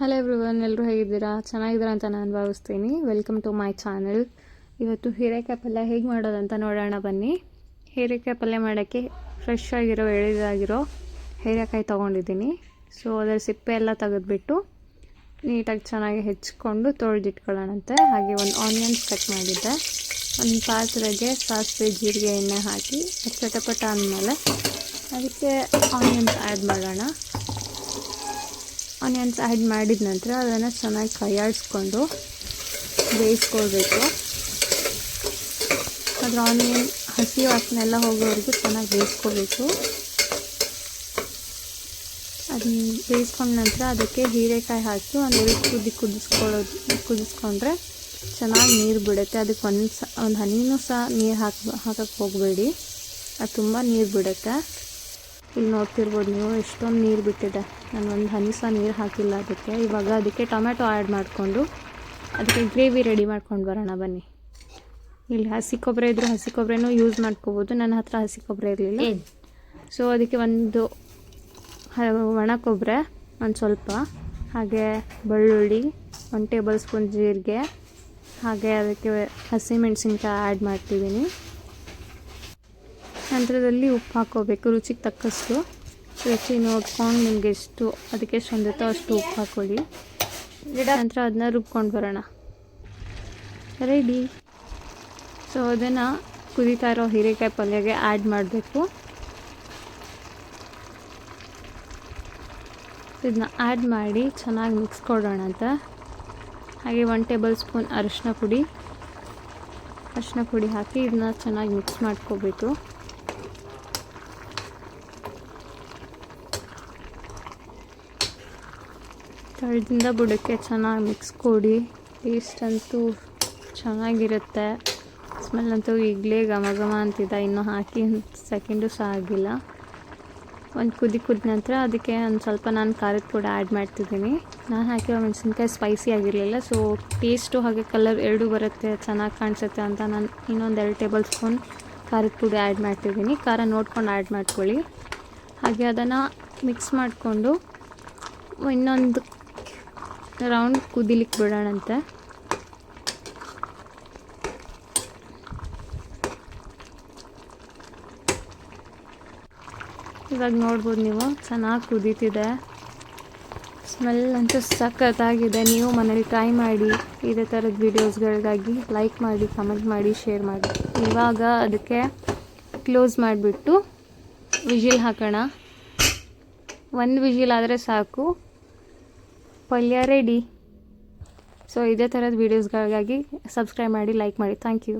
Hello everyone ಎಲ್ಲರೂ ಹೇಗಿದ್ದೀರಾ? ಚೆನ್ನಾಗಿದ್ದೀರಾ ಅಂತ ನಾನು ಭಾವಿಸ್ತೀನಿ. ವೆಲ್ಕಮ್ ಟು ಮೈ ಚಾನಲ್ ಇವತ್ತು ಹೀರೆಕಾಯಿ ಪಲ್ಯ ಹೇಗೆ ಮಾಡೋದಂತ ನೋಡೋಣ ಬನ್ನಿ. ಹೀರೆಕಾಯಿ ಪಲ್ಯ ಮಾಡೋಕ್ಕೆ ಫ್ರೆಶ್ ಆಗಿರೋ ಎಳೆದಾಗಿರೋ ಹೀರೆಕಾಯಿ ತೊಗೊಂಡಿದ್ದೀನಿ. ಸೊ ಅದರ ಸಿಪ್ಪೆ ಎಲ್ಲ ತೆಗೆದುಬಿಟ್ಟು ನೀಟಾಗಿ ಚೆನ್ನಾಗಿ ಹೆಚ್ಕೊಂಡು ತೊಳೆದಿಟ್ಕೊಳ್ಳೋಣಂತೆ. ಹಾಗೆ ಒಂದು ಆನಿಯನ್ಸ್ ಕಟ್ ಮಾಡಿದ್ದೆ. ಒಂದು ಪಾತ್ರೆಗೆ ಸಾಸಿವೆ, ಜೀರಿಗೆ, ಎಣ್ಣೆ ಹಾಕಿ ಚಟಪಟ ಅಂದಮೇಲೆ ಅದಕ್ಕೆ ಆನಿಯನ್ಸ್ ಆ್ಯಡ್ ಮಾಡೋಣ. ಆನಿಯನ್ಸ್ ಆ್ಯಡ್ ಮಾಡಿದ ನಂತರ ಅದನ್ನು ಚೆನ್ನಾಗಿ ಕೈಯಾಡಿಸ್ಕೊಂಡು ಬೇಯಿಸ್ಕೊಳ್ಬೇಕು. ಅದರ ಆನಿಯನ್, ಹಸಿ ವಾಸನೆ ಹೋಗೋವರೆಗೂ ಚೆನ್ನಾಗಿ ಬೇಯಿಸ್ಕೋಬೇಕು ಅದನ್ನ ಬೇಯಿಸ್ಕೊಂಡ ನಂತರ ಅದಕ್ಕೆ ಹೀರೆಕಾಯಿ ಹಾಕಿ ಒಂದೆರಡು ಕುದಿ ಕುದಿಸ್ಕೊಳ್ಳೋದು, ಕುದಿಸ್ಕೊಂಡ್ರೆ ಚೆನ್ನಾಗಿ ನೀರು ಬಿಡುತ್ತೆ. ಅದಕ್ಕೆ ಒಂದು ಸ, ಒಂದು ಹನಿನೂ ಸಹ ನೀರು ಹಾಕಿ ಹಾಕೋಕ್ಕೆ ಹೋಗಬೇಡಿ. ಅದು ತುಂಬ ನೀರು ಬಿಡುತ್ತೆ. ಇಲ್ಲಿ ನೋಡ್ತಿರ್ಬೋದು ನೀವು ಎಷ್ಟೊಂದು ನೀರು ಬಿಟ್ಟಿದೆ. ನಾನು ಒಂದು ಹನಿ ಸಹ ನೀರು ಹಾಕಿಲ್ಲ ಅದಕ್ಕೆ. ಇವಾಗ ಅದಕ್ಕೆ ಟೊಮೆಟೊ ಆ್ಯಡ್ ಮಾಡಿಕೊಂಡು ಅದಕ್ಕೆ ಗ್ರೇವಿ ರೆಡಿ ಮಾಡ್ಕೊಂಡು ಬರೋಣ ಬನ್ನಿ. ಇಲ್ಲಿ ಹಸಿ ಕೊಬ್ಬರಿ ಇದ್ದರೂ ಹಸಿ ಕೊಬ್ಬರಿನೂ ಯೂಸ್ ಮಾಡ್ಕೋಬೋದು. ನನ್ನ ಹತ್ರ ಹಸಿ ಕೊಬ್ಬರಿ ಇರಲಿಲ್ಲ. ಸೊ ಅದಕ್ಕೆ ಒಂದು ಒಣ ಕೊಬ್ಬರಿ ಒಂದು ಸ್ವಲ್ಪ. ಹಾಗೆ ಬೆಳ್ಳುಳ್ಳಿ ಒಂದು ಟೇಬಲ್ ಸ್ಪೂನ್ ಜೀರಿಗೆ. ಹಾಗೆ ಅದಕ್ಕೆ ಹಸಿಮೆಣಸಿನ್ಕಾಯಿ ಆ್ಯಡ್ ಮಾಡ್ತಿದ್ದೀನಿ. ನಂತರದಲ್ಲಿ ಉಪ್ಪು ಹಾಕೋಬೇಕು ರುಚಿಗೆ ತಕ್ಕಷ್ಟು. ರುಚಿ ನೋಡ್ಕೊಂಡು ನಿಮ್ಗೆ ಎಷ್ಟು, ಅದಕ್ಕೆ ಎಷ್ಟು ಹೊಂದುತ್ತೋ ಅಷ್ಟು ಉಪ್ಪು ಹಾಕೊಳ್ಳಿ. ನಂತರ ಅದನ್ನ ರುಬ್ಕೊಂಡು ಬರೋಣ. ರೆಡಿ ಸೊ ಅದನ್ನು ಕುದೀತಾ ಇರೋ ಹೀರೆಕಾಯಿ ಪಲ್ಯಗೆ ಆ್ಯಡ್ ಮಾಡಬೇಕು. ಇದನ್ನ ಆ್ಯಡ್ ಮಾಡಿ ಚೆನ್ನಾಗಿ ಮಿಕ್ಸ್ ಕೊಡೋಣ ಅಂತ. ಹಾಗೆ ಒನ್ ಟೇಬಲ್ ಸ್ಪೂನ್ ಅರಿಶಿನ ಪುಡಿ. ಅರಿಶಿನ ಪುಡಿ ಹಾಕಿ ಇದನ್ನ ಚೆನ್ನಾಗಿ ಮಿಕ್ಸ್ ಮಾಡ್ಕೋಬೇಕು. ತಳದಿಂದ ಬುಡಕ್ಕೆ ಚೆನ್ನಾಗಿ ಮಿಕ್ಸ್ ಕೊಡಿ. ಟೇಸ್ಟ್ ಅಂತೂ ಚೆನ್ನಾಗಿರುತ್ತೆ. ಸ್ಮೆಲ್ ಅಂತೂ ಈಗಲೇ ಘಮ ಘಮ ಅಂತಿದೆ. ಇನ್ನೂ ಹಾಕಿ ಸೆಕೆಂಡು ಸಹ ಆಗಿಲ್ಲ. ಒಂದು ಕುದಿ ಕುದ ನಂತರ ಅದಕ್ಕೆ ಒಂದು ಸ್ವಲ್ಪ ನಾನು ಖಾರದ ಪುಡಿ ಆ್ಯಡ್ ಮಾಡ್ತಿದ್ದೀನಿ. ನಾನು ಹಾಕಿರೋ ಮೆಣಸಿನ್ಕಾಯಿ ಸ್ಪೈಸಿ ಆಗಿರಲಿಲ್ಲ ಸೊ ಟೇಸ್ಟು ಹಾಗೆ ಕಲರ್ ಎರಡೂ ಬರುತ್ತೆ, ಚೆನ್ನಾಗಿ ಕಾಣಿಸುತ್ತೆ ಅಂತ ನಾನು ಇನ್ನೊಂದು ಎರಡು ಟೇಬಲ್ ಸ್ಪೂನ್ ಖಾರದ ಪುಡಿ ಆ್ಯಡ್ ಮಾಡ್ತಿದ್ದೀನಿ. ಖಾರ ನೋಡ್ಕೊಂಡು ಆ್ಯಡ್ ಮಾಡ್ಕೊಳ್ಳಿ. ಹಾಗೆ ಅದನ್ನು ಮಿಕ್ಸ್ ಮಾಡಿಕೊಂಡು ಇನ್ನೊಂದು ರೌಂಡ್ ಕುದಿಲಿಕ್ಕೆ ಬಿಡೋಣಂತೆ. ಇವಾಗ ನೋಡ್ಬೋದು ನೀವು, ಚೆನ್ನಾಗಿ ಕುದೀತಿದೆ. ಸ್ಮೆಲ್ ಅಂತೂ ಸಖತ್ತಾಗಿದೆ. ನೀವು ಮನೇಲಿ ಟ್ರೈ ಮಾಡಿ, ಇದೇ ಥರದ ವೀಡಿಯೋಸ್ಗಳಿಗಾಗಿ ಲೈಕ್ ಮಾಡಿ ಕಮೆಂಟ್ ಮಾಡಿ ಶೇರ್ ಮಾಡಿ. ಇವಾಗ ಅದಕ್ಕೆ ಕ್ಲೋಸ್ ಮಾಡಿಬಿಟ್ಟು ವಿಜಿಲ್ ಹಾಕೋಣ. ಒಂದು ವಿಜಿಲ್ ಆದರೆ ಸಾಕು. ಪಲ್ಯ ರೆಡಿ ಸೊ ಇದೇ ಥರದ ವೀಡಿಯೋಸ್ಗಳಿಗಾಗಿ ಸಬ್ಸ್ಕ್ರೈಬ್ ಮಾಡಿ ಲೈಕ್ ಮಾಡಿ. Thank you